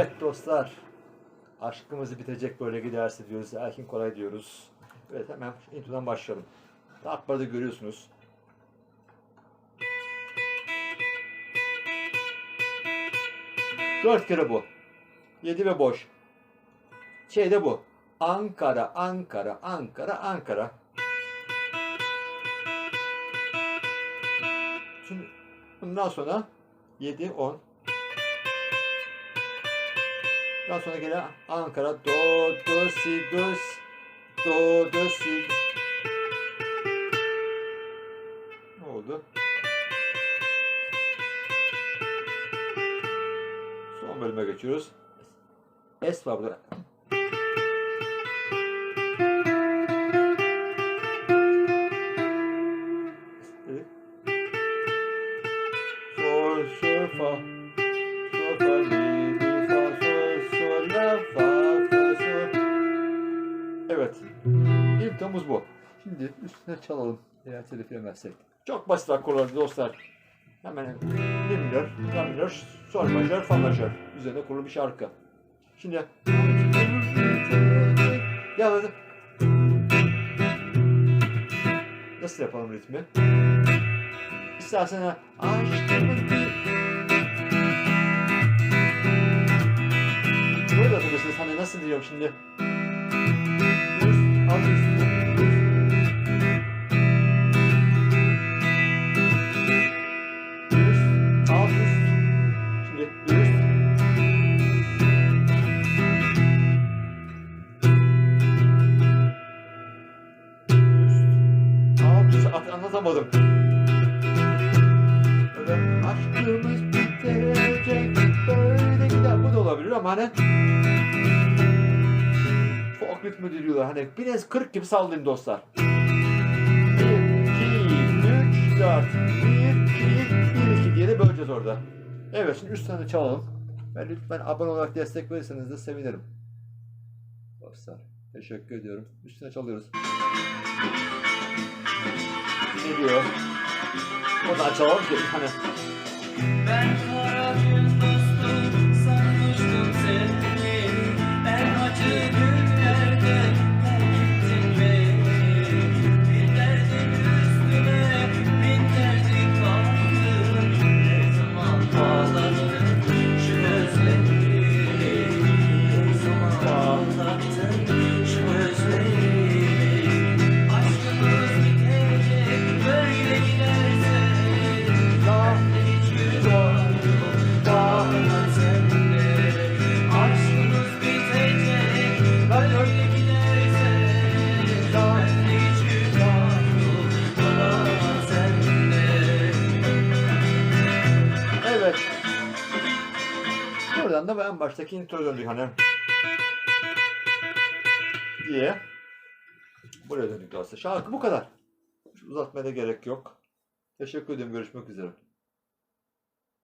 Evet dostlar. Aşkımız bitecek böyle giderse diyoruz. Erkin kolay diyoruz. Evet hemen introdan başlayalım. Akbarda görüyorsunuz. Dört kere bu. Yedi ve boş. Şeyde bu. Ankara, Ankara, Ankara, Ankara. Şimdi bundan sonra 7, 10. Daha sonra gene Ankara do do si do si do do si. Ne oldu? Son bölüme geçiyoruz. Es var burada. Sol, sol, fa. Sol, fa, mi, sol. Evet. İlk temamız bu. Şimdi üstüne çalalım. Eğer telif yemezsek. Çok basit akorlar dostlar. Hemen mi minör, la minör, sol majör, fa majör. Üzerine kurulu bir şarkı. Şimdi ya. Nasıl yapalım ritmi? İstersen aşkımın bir üst. At- Anlatamadım. Böyle aşkımız bitecek böyle gider. Bu da olabilir ama hani folk ritmi diyorlar. Hani biraz 40 gibi sallayın dostlar. 1, 2, 3, 4, 1, 2, 1, 2 diye de böleceğiz orada. Evet şimdi üst tane çalalım. Ve lütfen abone olarak destek verirseniz de sevinirim. Dostlar teşekkür ediyorum. Üstüne çalıyoruz. Ne diyor? O da açalım ki hani Ben Buradan da en baştaki intro döndük hani. Diye. Buraya döndük aslında. Şarkı bu kadar. Uzatmaya da gerek yok. Teşekkür ederim. Görüşmek üzere.